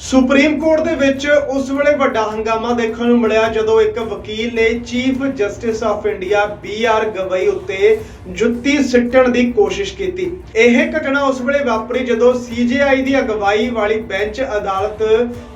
Supreme court ਦੇ ਵਿੱਚ ਉਸ ਵੇਲੇ ਵੱਡਾ ਹੰਗਾਮਾ ਦੇਖਣ ਨੂੰ ਮਿਲਿਆ ਜਦੋਂ ਇੱਕ ਵਕੀਲ ਨੇ chief justice of India B R Gavai ਉੱਤੇ ਜੁੱਤੀ ਸਿੱਟਣ ਦੀ ਕੋਸ਼ਿਸ਼ ਕੀਤੀ। ਇਹ ਘਟਨਾ ਉਸ ਵੇਲੇ ਵਾਪਰੀ ਜਦੋਂ ਸੀਜੇਆਈ ਦੀ ਅਗਵਾਈ ਵਾਲੀ ਬੈਂਚ ਅਦਾਲਤ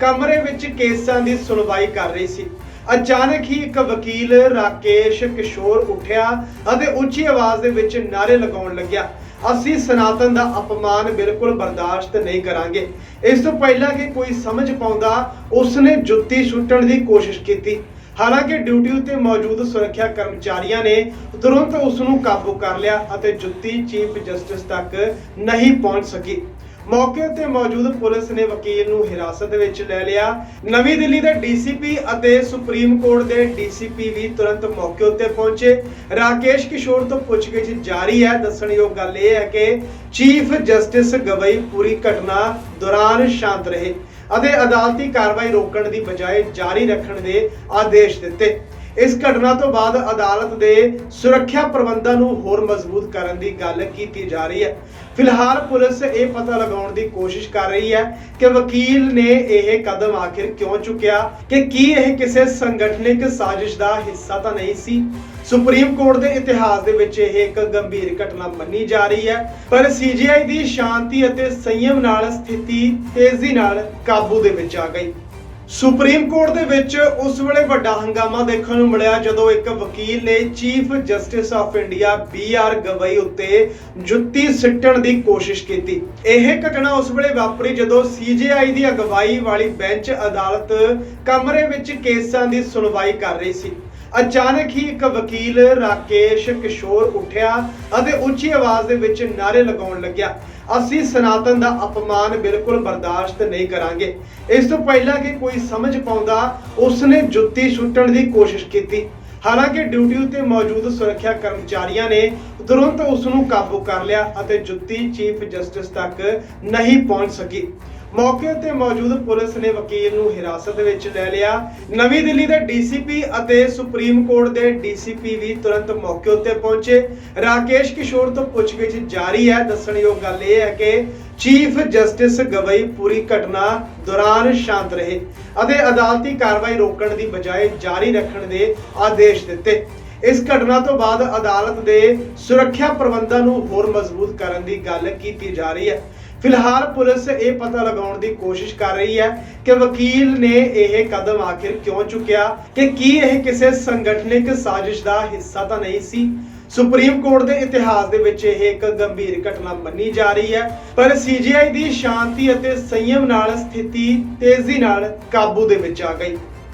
ਕਮਰੇ ਵਿੱਚ ਕੇਸਾਂ ਦੀ ਸੁਣਵਾਈ ਕਰ ਰਹੀ ਸੀ। ਅਚਾਨਕ ਹੀ ਇੱਕ ਵਕੀਲ ਰਾਕੇਸ਼ ਕਿਸ਼ੋਰ ਉੱਠਿਆ ਅਤੇ ਉੱਚੀ ਆਵਾਜ਼ ਦੇ ਵਿੱਚ ਨਾਰੇ ਲਗਾਉਣ ਲੱਗਿਆ। ਅਸੀਂ ਸਨਾਤਨ ਦਾ ਅਪਮਾਨ ਬਿਲਕੁਲ ਬਰਦਾਸ਼ਤ ਨਹੀਂ ਕਰਾਂਗੇ। ਇਸ ਤੋਂ ਪਹਿਲਾਂ ਕਿ ਕੋਈ ਸਮਝ ਪਾਉਂਦਾ, ਉਸਨੇ ਜੁੱਤੀ ਸੁੱਟਣ ਦੀ ਕੋਸ਼ਿਸ਼ ਕੀਤੀ। ਹਾਲਾਂਕਿ ਡਿਊਟੀ ਉੱਤੇ ਮੌਜੂਦ ਸੁਰੱਖਿਆ ਕਰਮਚਾਰੀਆਂ ਨੇ ਤੁਰੰਤ ਉਸ ਨੂੰ ਕਾਬੂ ਕਰ ਲਿਆ ਅਤੇ ਜੁੱਤੀ ਚੀਫ ਜਸਟਿਸ ਤੱਕ ਨਹੀਂ ਪਹੁੰਚ ਸਕੀ। ਮੌਕੇ ਉੱਤੇ ਮੌਜੂਦ ਪੁਲਿਸ ਨੇ ਵਕੀਲ ਨੂੰ ਹਿਰਾਸਤ ਵਿੱਚ ਲੈ ਲਿਆ। ਨਵੀਂ ਦਿੱਲੀ ਦੇ ਡੀਸੀਪੀ ਅਤੇ ਸੁਪਰੀਮ ਕੋਰਟ ਦੇ ਡੀਸੀਪੀ ਵੀ ਤੁਰੰਤ ਮੌਕੇ ਉੱਤੇ ਪਹੁੰਚੇ। ਰਾਕੇਸ਼ ਕਿਸ਼ੋਰ ਤੋਂ ਪੁੱਛਗਿੱਛ ਜਾਰੀ ਹੈ। ਦੱਸਣਯੋਗ ਗੱਲ ਇਹ ਹੈ ਕਿ ਚੀਫ ਜਸਟਿਸ ਗਵਈ ਪੂਰੀ ਘਟਨਾ ਦੌਰਾਨ ਸ਼ਾਂਤ ਰਹੇ ਅਤੇ ਅਦਾਲਤੀ ਕਾਰਵਾਈ ਰੋਕਣ ਦੀ ਬਜਾਏ ਜਾਰੀ ਰੱਖਣ ਦੇ ਆਦੇਸ਼ ਦਿੱਤੇ। ਇਸ ਘਟਨਾ ਤੋਂ ਬਾਅਦ ਅਦਾਲਤ ਦੇ ਸੁਰੱਖਿਆ ਪ੍ਰਬੰਧਾਂ ਨੂੰ ਹੋਰ ਮਜ਼ਬੂਤ ਕਰਨ ਦੀ ਗੱਲ ਕੀਤੀ ਜਾ ਰਹੀ ਹੈ। ਫਿਲਹਾਲ ਪੁਲਿਸ ਇਹ ਪਤਾ ਲਗਾਉਣ ਦੀ ਕੋਸ਼ਿਸ਼ ਕਰ ਰਹੀ ਹੈ ਕਿ ਵਕੀਲ ਨੇ ਇਹ ਕਦਮ ਆਖਿਰ ਕਿਉਂ ਚੁੱਕਿਆ, ਕਿ ਕੀ ਇਹ ਕਿਸੇ ਸੰਗਠਨਿਕ ਸਾਜ਼ਿਸ਼ ਦਾ ਹਿੱਸਾ ਤਾਂ ਨਹੀਂ ਸੀ। ਸੁਪਰੀਮ ਕੋਰਟ ਦੇ ਇਤਿਹਾਸ ਦੇ ਵਿੱਚ ਇਹ ਇੱਕ ਗੰਭੀਰ ਘਟਨਾ ਮੰਨੀ ਜਾ ਰਹੀ ਹੈ, ਪਰ ਸੀਜੀਆਈ ਦੀ ਸ਼ਾਂਤੀ ਅਤੇ ਸੰਯਮ ਨਾਲ ਸਥਿਤੀ ਤੇਜ਼ੀ ਨਾਲ ਕਾਬੂ ਦੇ ਵਿੱਚ ਆ ਗਈ। ਸੁਪਰੀਮ ਕੋਰਟ ਦੇ ਵਿੱਚ ਉਸ ਵੇਲੇ ਵੱਡਾ ਹੰਗਾਮਾ ਦੇਖਣ ਨੂੰ ਮਿਲਿਆ ਜਦੋਂ ਇੱਕ ਵਕੀਲ ਨੇ chief justice of India B R Gavai ਉੱਤੇ ਜੁੱਤੀ ਸਿੱਟਣ ਦੀ ਕੋਸ਼ਿਸ਼ ਕੀਤੀ। ਇਹ ਘਟਨਾ ਉਸ ਵੇਲੇ ਵਾਪਰੀ ਜਦੋਂ ਸੀਜੇਆਈ ਦੀ ਅਗਵਾਈ ਵਾਲੀ ਬੈਂਚ ਅਦਾਲਤ ਕਮਰੇ ਵਿੱਚ ਕੇਸਾਂ ਦੀ ਸੁਣਵਾਈ ਕਰ ਰਹੀ ਸੀ। ਅਚਾਨਕ ਹੀ ਇੱਕ ਵਕੀਲ ਰਾਕੇਸ਼ ਕਿਸ਼ੋਰ ਉੱਠਿਆ ਅਤੇ ਉੱਚੀ ਆਵਾਜ਼ ਦੇ ਵਿੱਚ ਨਾਰੇ ਲਗਾਉਣ ਲੱਗਿਆ। ਅਸੀਂ ਸਨਾਤਨ ਦਾ ਅਪਮਾਨ ਬਿਲਕੁਲ ਬਰਦਾਸ਼ਤ ਨਹੀਂ ਕਰਾਂਗੇ। ਇਸ ਤੋਂ ਪਹਿਲਾਂ ਕਿ ਕੋਈ ਸਮਝ ਪਾਉਂਦਾ, ਉਸਨੇ ਜੁੱਤੀ ਸੁੱਟਣ ਦੀ ਕੋਸ਼ਿਸ਼ ਕੀਤੀ। ਹਾਲਾਂਕਿ ਡਿਊਟੀ ਉੱਤੇ ਮੌਜੂਦ ਸੁਰੱਖਿਆ ਕਰਮਚਾਰੀਆਂ ਨੇ ਤੁਰੰਤ ਉਸ ਨੂੰ ਕਾਬੂ ਕਰ ਲਿਆ ਅਤੇ ਜੁੱਤੀ ਚੀਫ ਜਸਟਿਸ ਤੱਕ ਨਹੀਂ ਪਹੁੰਚ ਸਕੀ। ਮੌਕੇ ਉੱਤੇ ਮੌਜੂਦ ਪੁਲਿਸ ਨੇ ਵਕੀਲ ਨੂੰ ਹਿਰਾਸਤ ਵਿੱਚ ਲੈ ਲਿਆ। ਨਵੀਂ ਦਿੱਲੀ ਦੇ ਡੀਸੀਪੀ ਅਤੇ ਸੁਪਰੀਮ ਕੋਰਟ ਦੇ ਡੀਸੀਪੀ ਵੀ ਤੁਰੰਤ ਮੌਕੇ ਉੱਤੇ ਪਹੁੰਚੇ। ਰਾਕੇਸ਼ ਕਿਸ਼ੋਰ ਤੋਂ ਪੁੱਛਗਿੱਛ ਜਾਰੀ ਹੈ। ਦੱਸਣਯੋਗ ਗੱਲ ਇਹ ਹੈ ਕਿ ਚੀਫ ਜਸਟਿਸ ਗਵਈ ਪੂਰੀ ਘਟਨਾ ਦੌਰਾਨ ਸ਼ਾਂਤ ਰਹੇ ਅਤੇ ਅਦਾਲਤੀ ਕਾਰਵਾਈ ਰੋਕਣ ਦੀ ਬਜਾਏ ਜਾਰੀ ਰੱਖਣ ਦੇ ਆਦੇਸ਼ ਦਿੱਤੇ। ਇਸ ਘਟਨਾ ਤੋਂ ਬਾਅਦ ਅਦਾਲਤ ਦੇ ਸੁਰੱਖਿਆ ਪ੍ਰਬੰਧਾਂ ਨੂੰ ਹੋਰ ਮਜ਼ਬੂਤ ਕਰਨ ਦੀ ਗੱਲ ਕੀਤੀ ਜਾ ਰਹੀ ਹੈ। ਫਿਲਹਾਲ ਪੁਲਿਸ ਇਹ ਪਤਾ ਲਗਾਉਣ ਦੀ ਕੋਸ਼ਿਸ਼ ਕਰ ਰਹੀ ਹੈ ਕਿ ਵਕੀਲ ਨੇ ਇਹ ਕਦਮ ਆਖਿਰ ਕਿਉਂ ਚੁੱਕਿਆ ਕਿ ਕੀ ਇਹ ਕਿਸੇ ਸੰਗਠਨਿਕ ਸਾਜ਼ਿਸ਼ ਦਾ ਹਿੱਸਾ ਤਾਂ ਨਹੀਂ ਸੀ? ਸੁਪਰੀਮ ਕੋਰਟ ਦੇ ਇਤਿਹਾਸ ਦੇ ਵਿੱਚ ਇਹ ਇੱਕ ਗੰਭੀਰ ਘਟਨਾ ਮੰਨੀ ਜਾ ਰਹੀ ਹੈ, ਪਰ ਸੀਜੀਆਈ ਦੀ ਸ਼ਾਂਤੀ ਅਤੇ ਸੰਯਮ ਨਾਲ ਸਥਿਤੀ ਤੇਜ਼ੀ ਨਾਲ ਕਾਬੂ ਦੇ ਵਿੱਚ ਆ ਗਈ।